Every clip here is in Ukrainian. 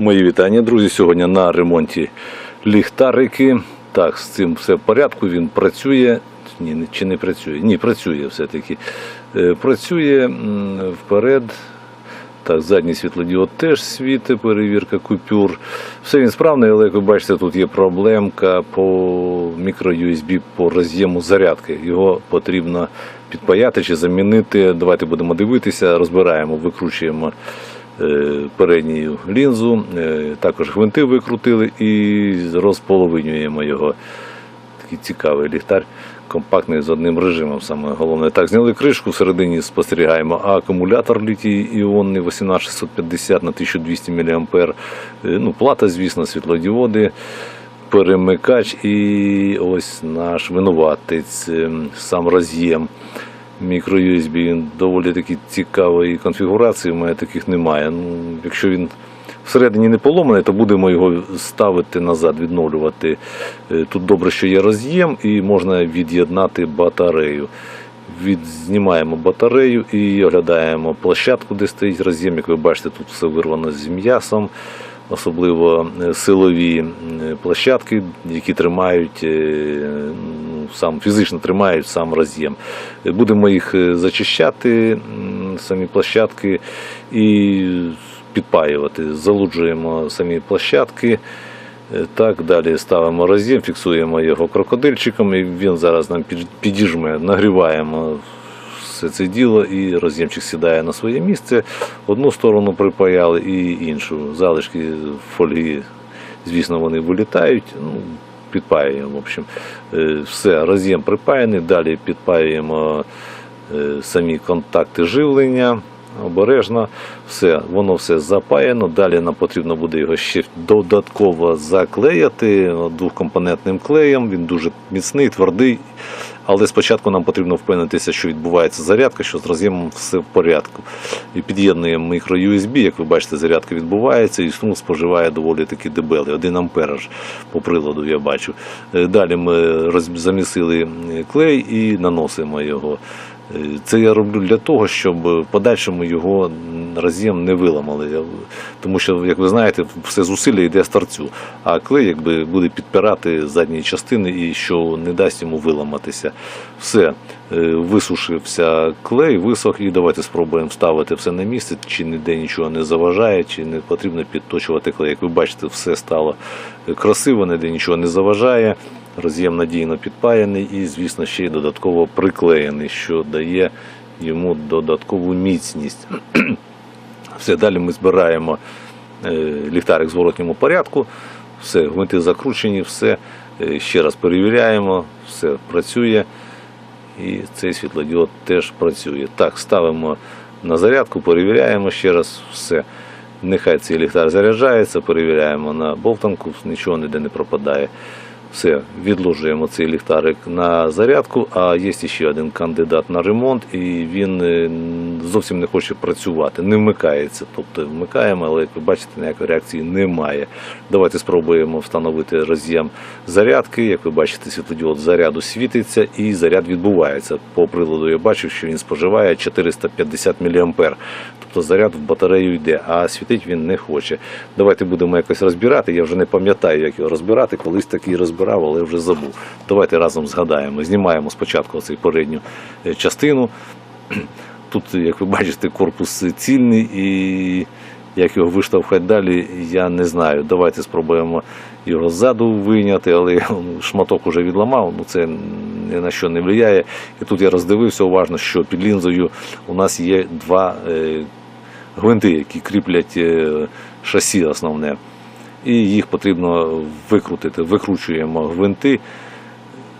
Мої вітання, друзі. Сьогодні на ремонті ліхтарики. Так, з цим все в порядку. Він працює. Ні, чи не працює? Ні, працює все-таки. Е, Працює вперед. Так, задній світлодіод теж світить, перевірка купюр. Все він справний, але як ви бачите, тут є проблемка по мікро-USB по роз'єму зарядки. Його потрібно підпаяти чи замінити. Давайте будемо дивитися, розбираємо, викручуємо передню лінзу, е, також гвинти викрутили і розполовинюємо його. Такий цікавий ліхтар, компактний з одним режимом. Саме головне. Так, зняли кришку, всередині спостерігаємо, а акумулятор літій іонний 18650 на 1200 мА. Ну, плата, звісно, світлодіоди. Перемикач і ось наш винуватець, ем, сам роз'єм мікро-USB. Він доволі таки цікавої конфігурації, у мене таких немає. Ну, якщо він всередині не поломаний, то будемо його ставити назад, відновлювати. Е, Тут добре, що є роз'єм і можна від'єднати батарею. Від, знімаємо батарею і оглядаємо площадку, де стоїть роз'єм. Як ви бачите, тут все вирвано з м'ясом, особливо е, силові е, площадки, які тримають сам фізично тримають сам роз'єм. Е, Будемо їх е, зачищати, самі площадки, і підпаювати. Залуджуємо самі площадки. Е, Так, далі ставимо роз'єм, фіксуємо його крокодильчиком, і він зараз нам підіжме, нагріваємо все це діло, і роз'ємчик сідає на своє місце. Одну сторону припаяли і іншу. Залишки фольги, звісно, вони вилітають. Ну, підпаюємо. В общем. Е, Все, роз'єм припаяний, далі підпаюємо е, самі контакти живлення. Обережно, все, воно все запаяно. Далі нам потрібно буде його ще додатково заклеяти двохкомпонентним клеєм. Він дуже міцний, твердий. Але спочатку нам потрібно впевнитися, що відбувається зарядка, що з роз'ємом все в порядку. І під'єднуємо мікро-USB, як ви бачите, зарядка відбувається, і струм споживає доволі таки дебелий, 1 ампераж по приладу я бачу. Е, Далі ми замісили е, клей і наносимо його. Це я роблю для того, щоб в подальшому його м, роз'єм не виламали. Тому що, як ви знаєте, все зусилля йде з торцю, а клей якби буде підпирати задні частини і що не дасть йому виламатися. Все, е, висушився клей, висох, і давайте спробуємо ставити все на місце, чи ніде нічого не заважає, чи не потрібно підточувати клей. Як ви бачите, все стало е, красиво, ніде нічого не заважає. Роз'єм надійно підпаяний і, звісно, ще й додатково приклеєний, що дає йому додаткову міцність. Все, далі ми збираємо е, ліхтарик в зворотньому порядку, все, гвинти закручені, все. Е, Ще раз перевіряємо, все працює. І цей світлодіод теж працює. Так, ставимо на зарядку, перевіряємо ще раз все. Нехай цей ліхтар заряджається, перевіряємо на болтанку, нічого ніде не пропадає. Все, відложуємо цей ліхтарик на зарядку, а є ще один кандидат на ремонт, і він е, зовсім не хоче працювати, не вмикається. Тобто вмикаємо, але як ви бачите, ніякої реакції немає. Давайте спробуємо встановити роз'єм зарядки. Як ви бачите, світлодіод заряду світиться і заряд відбувається. По приладу я бачив, що він споживає 450 мА. Тобто заряд в батарею йде, а світить він не хоче. Давайте будемо якось розбирати. Я вже не пам'ятаю, як його розбирати. Колись такий розбирав, але вже забув. Давайте разом згадаємо. Знімаємо спочатку цей передню е, частину. Тут, як ви бачите, корпус цільний і як його виштовхати далі, я не знаю. Давайте спробуємо його ззаду вийняти, але шматок уже відламав, ну це ні на що не впливає. І тут я роздивився уважно, що під лінзою у нас є два е, гвинти, які кріплять е, шасі основне. І їх потрібно викрутити. Викручуємо гвинти.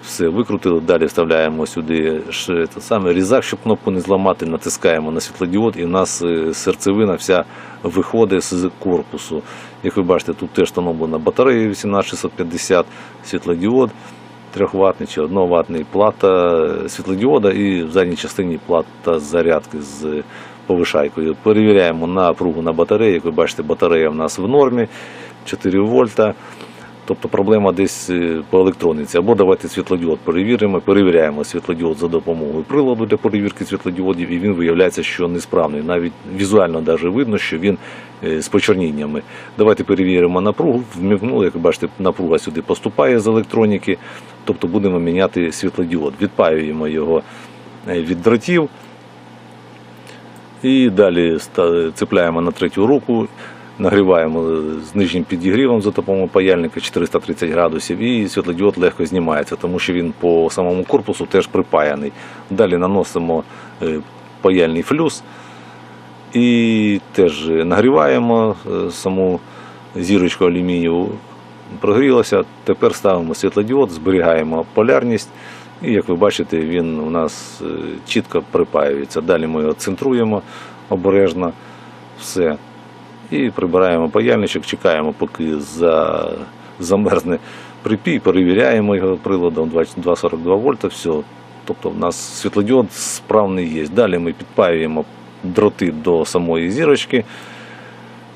Все, викрутили, далі вставляємо сюди те саме різак, щоб кнопку не зламати, натискаємо на світлодіод, і в нас е, серцевина вся виходить з корпусу. Як ви бачите, тут теж встановлена батарея 18650, світлодіод 3-ваттний чи 1-ваттний, плата е, світлодіода і в задній частині плата зарядки з повишайкою. Перевіряємо напругу на батареї. Як ви бачите, батарея в нас в нормі 4 вольта. Тобто проблема десь е, по електроніці. Або давайте світлодіод перевіримо, перевіряємо світлодіод за допомогою приладу для перевірки світлодіодів, і він виявляється, що несправний. Навіть візуально навіть видно, що він е, з почерніннями. Давайте перевіримо напругу. Вмикнули, як ви бачите, напруга сюди поступає з електроніки. Тобто будемо міняти світлодіод. Відпаюємо його е, від дротів. І далі цепляємо на третю руку, нагріваємо з нижнім підігрівом за допомогою паяльника 430 градусів, і світлодіод легко знімається, тому що він по самому корпусу теж припаяний. Далі наносимо е, паяльний флюс і теж нагріваємо е, саму зірочку алюмінію. Прогрілося, тепер ставимо світлодіод, зберігаємо полярність. І як ви бачите, він у нас е, чітко припаюється. Далі ми його центруємо обережно, все. І прибираємо паяльничок, чекаємо, поки за, замерзне припій, перевіряємо його приладом 2,42 вольта, все. Тобто в нас світлодіод справний є. Далі ми підпаюємо дроти до самої зірочки.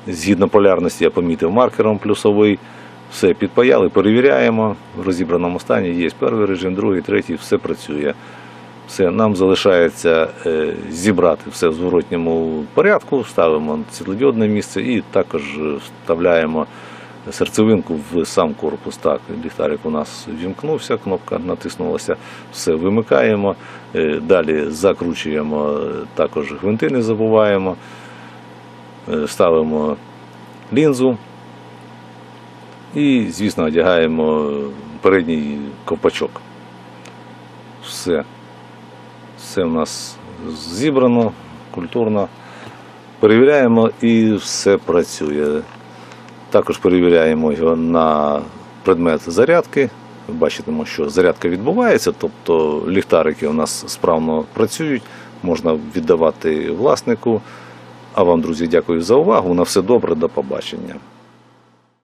Згідно полярності я помітив маркером плюсовий. Все підпаяли, перевіряємо. В розібраному стані є перший режим, другий, третій, все працює. Все, нам залишається е, зібрати все в зворотньому порядку, ставимо світлодіодне місце і також вставляємо серцевинку в сам корпус. Так, ліхтарик у нас вімкнувся, кнопка натиснулася, все вимикаємо. Е, Далі закручуємо також гвинти, не забуваємо. Е, Ставимо лінзу. І, звісно, одягаємо передній ковпачок. Все. Все в нас зібрано, культурно. Перевіряємо і все працює. Також перевіряємо його на предмет зарядки. Бачимо, що зарядка відбувається, тобто ліхтарики у нас справно працюють, можна віддавати власнику. А вам, друзі, дякую за увагу. На все добре, до побачення.